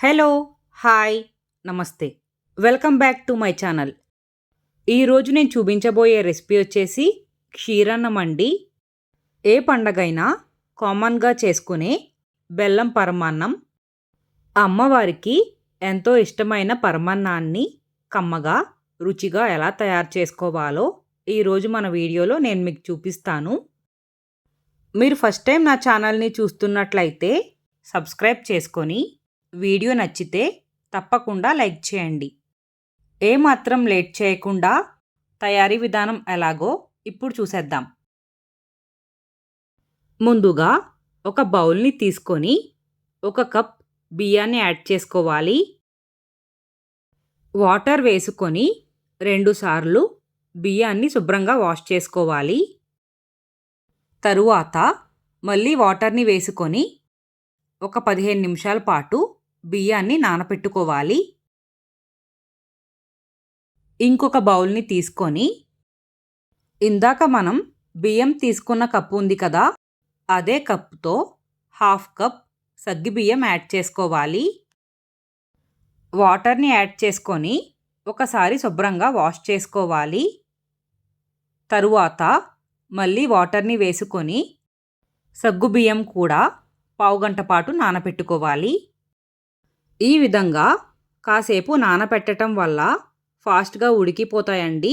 Hello hi నమస్తే. Welcome back to my channel. ఈరోజు నేను చూపించబోయే రెసిపీ వచ్చేసి క్షీరన్నం అండి ఏ పండగైనా కామన్గా చేసుకునే బెల్లం పరమాన్నం. అమ్మవారికి ఎంతో ఇష్టమైన పరమాన్నాన్ని కమ్మగా రుచిగా ఎలా తయారు చేసుకోవాలో ఈరోజు మన వీడియోలో నేను మీకు చూపిస్తాను. మీరు ఫస్ట్ టైం నా ఛానల్ని చూస్తున్నట్లయితే సబ్స్క్రైబ్ చేసుకొని వీడియో నచ్చితే తప్పకుండా లైక్ చేయండి. ఏమాత్రం లేట్ చేయకుండా తయారీ విధానం ఎలాగో ఇప్పుడు చూసేద్దాం. ముందుగా ఒక బౌల్ని తీసుకొని ఒక కప్ బియ్యాన్ని యాడ్ చేసుకోవాలి. వాటర్ వేసుకొని రెండుసార్లు బియ్యాన్ని శుభ్రంగా వాష్ చేసుకోవాలి. తరువాత మళ్ళీ వాటర్ని వేసుకొని ఒక పదిహేను నిమిషాల పాటు బియ్యాన్ని నానపెట్టుకోవాలి. ఇంకొక బౌల్ని తీసుకొని ఇందాక మనం బియ్యం తీసుకున్న కప్పు ఉంది కదా అదే కప్పుతో హాఫ్ కప్ సగ్గి బియ్యం యాడ్ చేసుకోవాలి. వాటర్ని యాడ్ చేసుకొని ఒకసారి శుభ్రంగా వాష్ చేసుకోవాలి. తరువాత మళ్ళీ వాటర్ని వేసుకొని సగ్గు బియ్యం కూడా పావుగంట పాటు నానపెట్టుకోవాలి. ఈ విధంగా కాసేపు నానపెట్టడం వల్ల ఫాస్ట్గా ఉడికిపోతాయండి.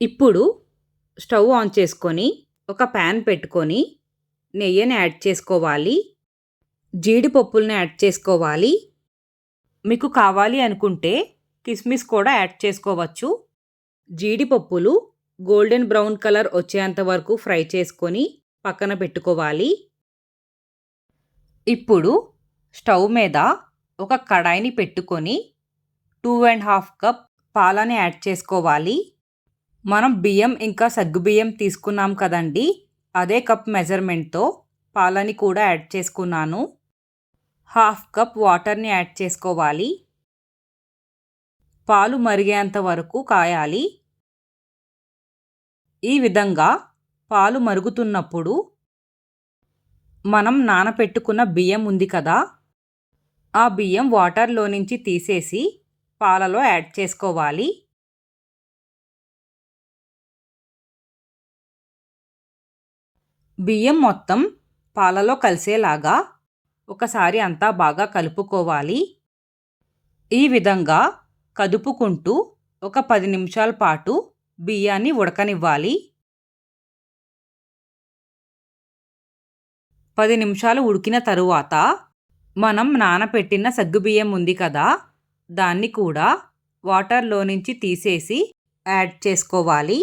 ఇప్పుడు స్టవ్ ఆన్ చేసుకొని ఒక ప్యాన్ పెట్టుకొని నెయ్యిని యాడ్ చేసుకోవాలి. జీడిపప్పుల్ని యాడ్ చేసుకోవాలి. మీకు కావాలి అనుకుంటే కిస్మిస్ కూడా యాడ్ చేసుకోవచ్చు. జీడిపప్పులు గోల్డెన్ బ్రౌన్ కలర్ వచ్చేంత వరకు ఫ్రై చేసుకొని పక్కన పెట్టుకోవాలి. ఇప్పుడు స్టవ్ మీద ఒక కడాయిని పెట్టుకొని టూ అండ్ హాఫ్ కప్ పాలని యాడ్ చేసుకోవాలి. మనం బియ్యం ఇంకా సగ్గుబియ్యం తీసుకున్నాం కదండి అదే కప్ మెజర్మెంట్తో పాలని కూడా యాడ్ చేసుకున్నాను. హాఫ్ కప్ వాటర్ని యాడ్ చేసుకోవాలి. పాలు మరిగేంత వరకు కాయాలి. ఈ విధంగా పాలు మరుగుతున్నప్పుడు మనం నానపెట్టుకున్న బియ్యం ఉంది కదా ఆ బియ్యం వాటర్లో నుంచి తీసేసి పాలలో యాడ్ చేసుకోవాలి. బియ్యం మొత్తం పాలలో కలిసేలాగా ఒకసారి అంతా బాగా కలుపుకోవాలి. ఈ విధంగా కదుపుకుంటూ ఒక పది నిమిషాల పాటు బియ్యాన్ని ఉడకనివ్వాలి. పది నిమిషాలు ఉడికిన తరువాత మనం నానపెట్టిన సగ్గుబియ్యం ఉంది కదా దాన్ని కూడా వాటర్లో నుంచి తీసేసి యాడ్ చేసుకోవాలి.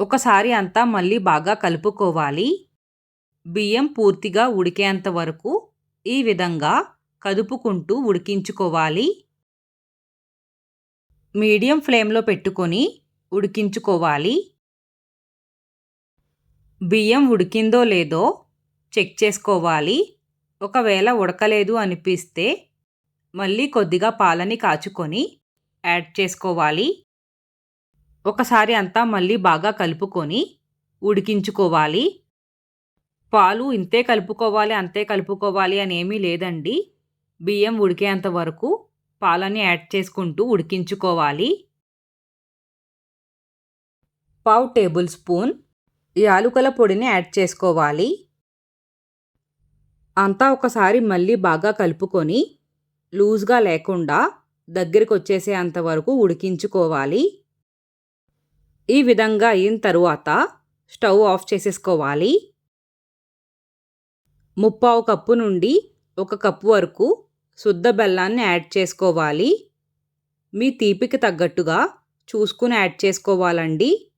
ఒకసారి అంతా మళ్ళీ బాగా కలుపుకోవాలి. బియ్యం పూర్తిగా ఉడికేంత వరకు ఈ విధంగా కదుపుకుంటూ ఉడికించుకోవాలి. మీడియం ఫ్లేమ్లో పెట్టుకొని ఉడికించుకోవాలి. బియ్యం ఉడికిందో లేదో చెక్ చేసుకోవాలి. ఒకవేళ ఉడకలేదు అనిపిస్తే మళ్ళీ కొద్దిగా పాలని కాచుకొని యాడ్ చేసుకోవాలి. ఒకసారి అంతా మళ్ళీ బాగా కలుపుకొని ఉడికించుకోవాలి. పాలు ఇంతే కలుపుకోవాలి అంతే కలుపుకోవాలి అని ఏమీ లేదండి. బియ్యం ఉడికేంత వరకు పాలని యాడ్ చేసుకుంటూ ఉడికించుకోవాలి. పావు టేబుల్ స్పూన్ యాలుకల పొడిని యాడ్ చేసుకోవాలి. అంతా ఒకసారి మళ్ళీ బాగా కలుపుకొని లూజ్గా లేకుండా దగ్గరికి వచ్చేసేంత వరకు ఉడికించుకోవాలి. ఈ విధంగా అయిన తరువాత స్టవ్ ఆఫ్ చేసేసుకోవాలి. ముప్పావు కప్పు నుండి ఒక కప్పు వరకు శుద్ధ బెల్లాన్ని యాడ్ చేసుకోవాలి. మీ తీపికి తగ్గట్టుగా చూసుకుని యాడ్ చేసుకోవాలండి.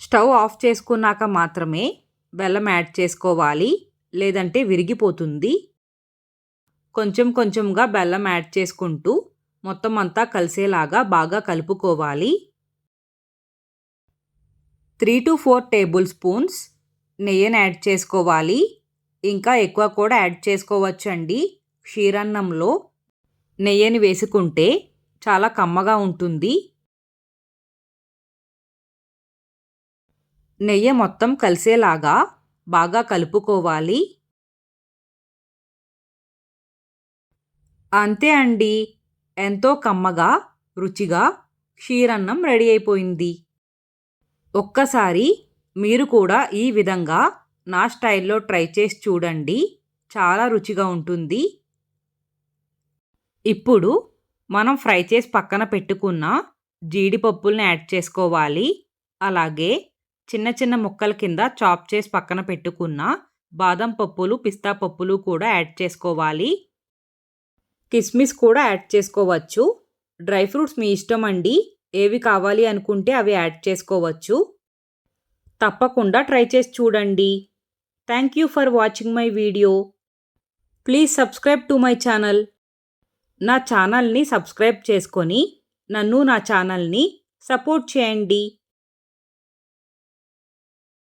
స్టవ్ ఆఫ్ చేసుకున్నాక మాత్రమే బెల్లం యాడ్ చేసుకోవాలి. లేదంటే విరిగిపోతుంది. కొంచెం కొంచెంగా బెల్లం యాడ్ చేసుకుంటూ మొత్తం అంతా కలిసేలాగా బాగా కలుపుకోవాలి. Three to four tablespoons నెయ్యిని యాడ్ చేసుకోవాలి. ఇంకా ఎక్కువ కూడా యాడ్ చేసుకోవచ్చండి. క్షీరన్నంలో నెయ్యిని వేసుకుంటే చాలా కమ్మగా ఉంటుంది. నెయ్యి మొత్తం కలిసేలాగా బాగా కలుపుకోవాలి. అంతే అండి. ఎంతో కమ్మగా రుచిగా క్షీరన్నం రెడీ అయిపోయింది. ఒక్కసారి మీరు కూడా ఈ విధంగా నా స్టైల్లో ట్రై చేసి చూడండి. చాలా రుచిగా ఉంటుంది. ఇప్పుడు మనం ఫ్రై చేసి పక్కన పెట్టుకున్న జీడిపప్పుల్ని యాడ్ చేసుకోవాలి. అలాగే చిన్న చిన్న ముక్కల కింద చాప్ చేసి పక్కన పెట్టుకున్న బాదం పప్పులు పిస్తా పప్పులు కూడా యాడ్ చేసుకోవాలి. కిస్మిస్ కూడా యాడ్ చేసుకోవచ్చు. డ్రై ఫ్రూట్స్ మీ ఇష్టం అండి. ఏవి కావాలి అనుకుంటే అవి యాడ్ చేసుకోవచ్చు. తప్పకుండా ట్రై చేసి చూడండి. Thank you for watching my video. Please subscribe to my channel. నా ఛానల్ని సబ్స్క్రైబ్ చేసుకొని నన్ను నా ఛానల్ని సపోర్ట్ చేయండి.